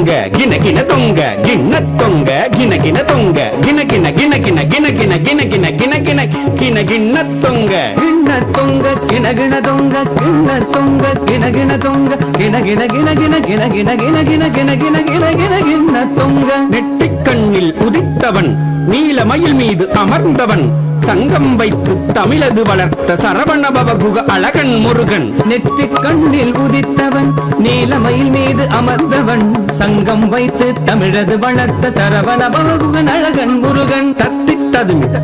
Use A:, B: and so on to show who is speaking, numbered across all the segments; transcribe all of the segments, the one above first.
A: தொங்க கின கின தொங்க கிண்ண தொங்க கின கின தொங்க கின கின கின கின கின கின கின கின கின கின கின கிண்ண தொங்க
B: கிண்ண தொங்க கிண கிண தொங்க கிண்ண தொங்க கிண கிண தொங்க கிண கிண கிண கிண கிண கிண கிண கிண கிண கிண கிண கிண கிண்ண தொங்க
A: நெற்றிக் கண்ணில் உதித்தவன் நீலமயில் மீது அமர்ந்தவன் சங்கம் வைத்து தமிழது வளர்த்த சரவணபவ குக அழகன் முருகன்.
B: நெற்றி கண்ணில் உதித்தவன் நீலமயில் மீது அமர்ந்தவன். சங்கம் வைத்து தமிழது வளர்த்த சரவண குகன் அழகன்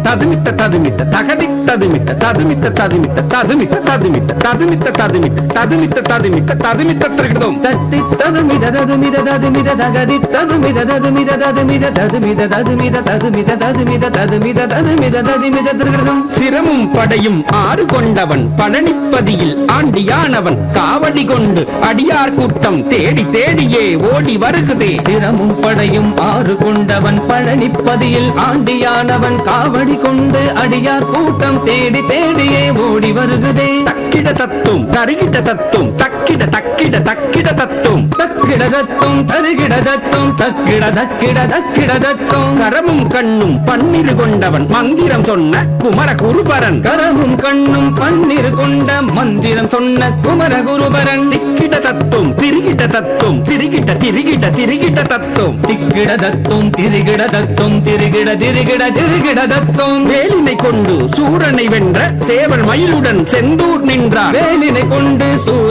A: ததுமித்த ததுமித்த ததுமித்த தகதி ததுமித்த ததுமித்த ததுமித்த ததுமித்த ததுமித்த ததுமித்த ததுமித்த ததுமித்த ததுமித்த ததுமித்த திருகிடும்
B: தத்தி ததுமித ததுமித ததுமித தகதி ததுமித ததுமித ததுமித ததுமித ததுமித ததுமித ததுமித ததுமித ததுமித ததுமித திருகிருதம்
A: சிரமும் படையும் ஆறு கொண்டவன் பழனிப்பதியில் ஆண்டியானவன் காவடி கொண்டு அடியார் கூட்டம் தேடி தேடியே ஓடி வருகுதே
B: சிரமும் படையும் ஆறு கொண்டவன் பழனிப்பதியில் ஆண்டியானவன் காவடி கொண்டு அடியார் கூட்டம் தேடி தேடியே ஓடி வருகுதே.
A: தக்கிட தத்தும் தருகிட தத்தும் தக்கிட தக்கிட தக்கிட தத்தும்.
B: தக்கிட தத்தும் தருகிட தத்தும் தக்கிட தக்கிட தக்கிட தத்தும்
A: கரமும் கண்ணும் பன்னிரு கொண்டவன் மந்திரம் சொன்ன குமர குருபரன்.
B: கரமும் கண்ணும் பன்னிரு கொண்ட மந்திரம் சொன்ன குமர குருபரன்.
A: திக்கிட தத்தும் திரிகிட தத்தும் திரிகிட திரிகிட திரிகிட தத்தும்
B: திக்கிட தத்தும் திரிகிட தத்தும் திரிகிட திரிகிட திரிகிட தத்தும்
A: வேலினை கொண்டு சூரனை வென்ற சேவல் மயிலுடன் செந்தூர் நின்றார்.
B: வேலினை கொண்டு சூரனை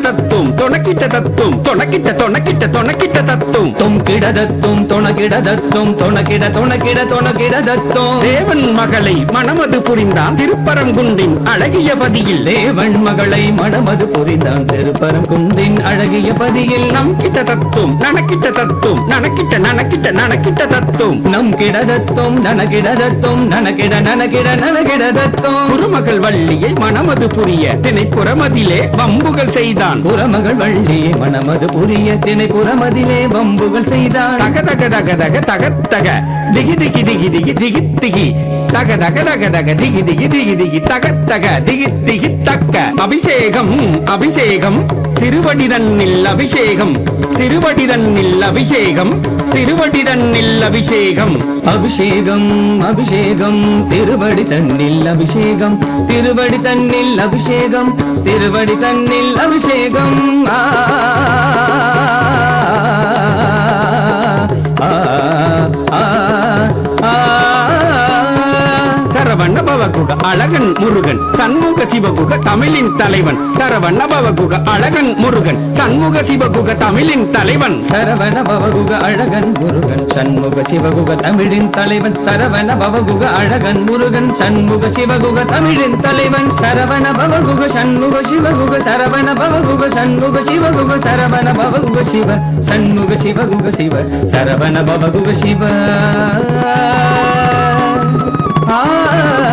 A: தத்தும் தொணக்கிட்ட தத்தும் தொணக்கிட்ட தொணக்கிட்ட தொணக்கிட்ட தத்தும்.
B: தொங்கிட தத்தும் தொணகிட தத்தும் தொணகிட தொணகிட தொணகிட தத்தும்.
A: தேவன் மகளை மணமது புரிந்தான் திருப்பரங்குன்றின் அழகிய பதியில்.
B: தேவன் மகளை மணமது புரிந்தான் திருப்பரம் குந்தின் அழகிய பதியில். நம்
A: கிட்ட தத்தும் நனக்கிட்ட தத்தும் நனக்கிட்ட நனக்கிட்ட நனக்கிட்ட தத்தும்.
B: நம் கிடதத்தும் நனகிடதத்தும் நனகிட நனகிட நனகிடதத்தும்
A: குருமகள் வள்ளியை மணமது புரிய திணைப்புறமதிலே வம்புகள் செய்தான்.
B: புறமகள் வள்ளியே மணமது புரிய தினை புறமதிலே வம்புகள் செய்தான்.
A: தக தக தக தக தக தக. திகி திகி திகி திகி திகி திகி. தக தக தக தக திகி திகி திகி திகி. தக தக திகி திகி தக்க. அபிஷேகம் அபிஷேகம். திருவடிதன்னில் அபிஷேகம். திருவடிதன்னில் அபிஷேகம் திருவடிதன்னில் அபிஷேகம்.
B: அபிஷேகம் அபிஷேகம் திருவடி தன்னில் அபிஷேகம் திருவடி தன்னில் அபிஷேகம் திருவடி தன்னில் அபிஷேகம். ஆ, ஆ,
A: சரவண அழகன் முருகன். சண்முக சிவகுக தமிழின் தலைவன். சரவண பவகுக அழகன் முருகன். சண்முக சிவகுக தமிழின் தலைவன்.
B: சரவண பவகுக அழகன் முருகன். சண்முக சிவகுக தமிழின் தலைவன். சரவண பவகுக அழகன் முருகன். சண்முக சிவகுக தமிழின் தலைவன். சரவண பவகுக சண்முக சிவகுக. சரவண பவகுக சண்முக சிவகுக. சரவண பவகுக சிவ. சண்முக சிவகுக சிவ. சரவண பவகுக சிவ. ஆ.